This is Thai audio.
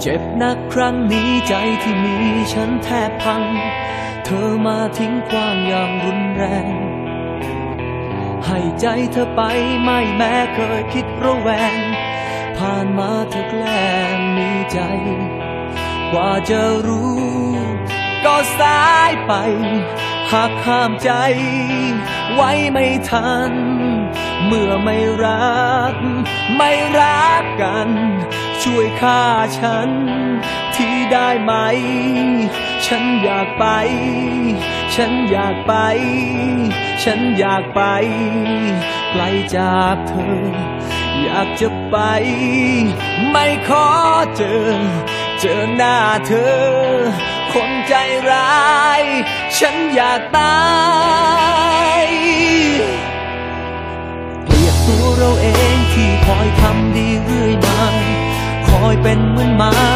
เจ็บนักครั้งนี้ใจที่มีฉันแทบพัง เธอมาทิ้งกว้างอย่างรุนแรง ให้ใจเธอไปไม่แม้เคยคิดระแวง ผ่านมาเธอแกล้งมีใจ กว่าจะรู้ ก็สายไป หากห้ามใจ ไว้ไม่ทัน เมื่อไม่รัก ไม่รักกัน ช่วยฆ่าฉัน ที่ได้ไหม ฉันอยากไป ฉันอยากไป ฉันอยากไปไกลจากเธอ อยากจะไป ไม่ขอเจอ เจอหน้าเธอ คนใจร้าย ฉันอยากตายเกลียดตัวเราเองที่คอยทำดีเรื่อย เป็นเหมือนมา